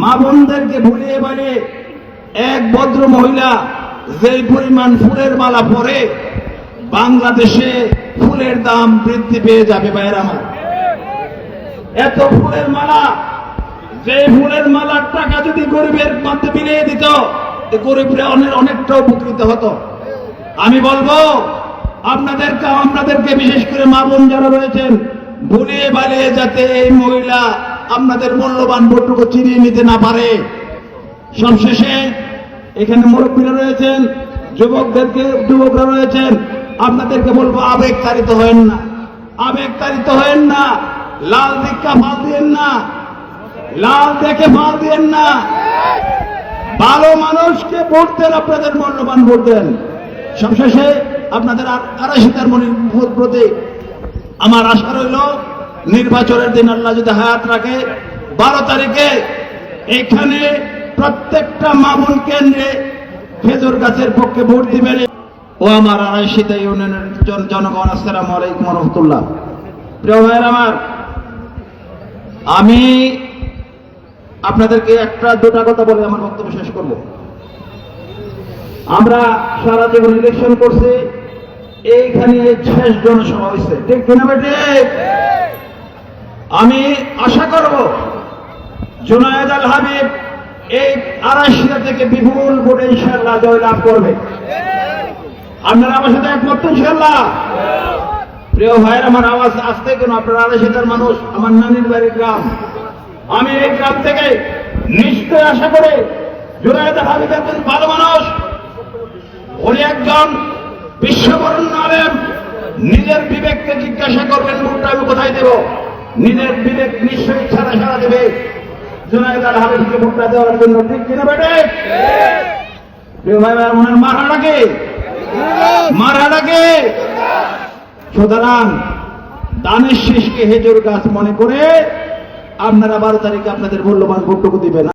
মা বোনদেরকে ভুলিয়ে বলে এক ভদ্র মহিলা যেই পরিমাণ ফুলের মালা পরে বাংলাদেশে ফুলের দাম বৃদ্ধি পেয়ে যাবে বাইরে আমার। এত ফুলের মালা যে ফুলের মালার টাকা যদি গরিবের মধ্যে বিলিয়ে দিত গরিবরা অনেক অনেকটা উপকৃত হতো। আমি বলব, আপনাদেরকে আপনাদেরকে বিশেষ করে মা বোন যারা রয়েছেন ভুলিয়ে বালিয়ে যাতে এই মহিলা আপনাদের মূল্যবান ভোটটুকু চিনিয়ে নিতে না পারে। সবশেষে এখানে মুরব্বীরা রয়েছেন, যুবকদেরকে, যুবকরা রয়েছেন। আপনাদেরকে বলব আবেগ তাড়িত হয়েন না। আবেগ তাড়িত হয়েন না। লাল দিক্কা ফাল দিয়েন না। লাল দেখে ফাল দিয়েন না। ভালো মানুষকে ভোট দেন, আপনাদের মূল্যবান ভোট দেন। সবশেষে আপনাদের আর- আড়াইশিতার মনির প্রতি আমার আশা রইল নির্বাচনের দিন আল্লাহ যদি হায়াত রাখে, বারো তারিখে এখানে প্রত্যেকটা মামুন কেন্দ্রে খেজুর গাছের পক্ষে ভোট দিবেন। ও আমার আড়াইশিতা ইউনিয়নের জনগণ, আসসালামু আলাইকুম রহমতুল্লাহ প্রিয় ভাইয়ের আমার, আমি আপনাদেরকে একটা দুটা কথা বলে আমার বক্তব্য শেষ করব। আমরা সারা জীবন ইলেকশন করছি, এইখানে শেষ জনসভা হয়েছে ঠিক কিনা আমি আশা করব জুনায়দ আল হাবিব এই আড়াইশিয়া থেকে বিপুল ভোটে ইনশাল্লাহ জয়লাভ করবে। আপনারা আমার সাথে একমত ইনশাল্লাহ প্রিয় ভাইয়ের, আমার আওয়াজ আসতে কেন? আপনারা আড়াইশিয়ার মানুষ, আমার নানির বাড়ির গ্রাম। আমি এই গ্রাম থেকে নিশ্চয় আশা করে জুনায়দ আল হাবিব একজন ভালো মানুষ। উনি একজন বিশ্ববরণ্য আলেম। নিজের বিবেককে জিজ্ঞাসা করবেন ভোটটা আমি কোথায় দেব? নিজের বিবেক নিশ্চয়ই ছাড়া সারা দেবে। জুনায়দ আল হাবিবকে ভোটটা দেওয়ার জন্য ঠিক কিনা বেটে? ভাই ভাই ওনার মারাটাকে মারাটাকে সুতরাং দানের শেষকে হেজুর গাছ মনে করে আপনারা বারো তারিখে আপনাদের মূল্যবান ভোটটুকু দিবেন।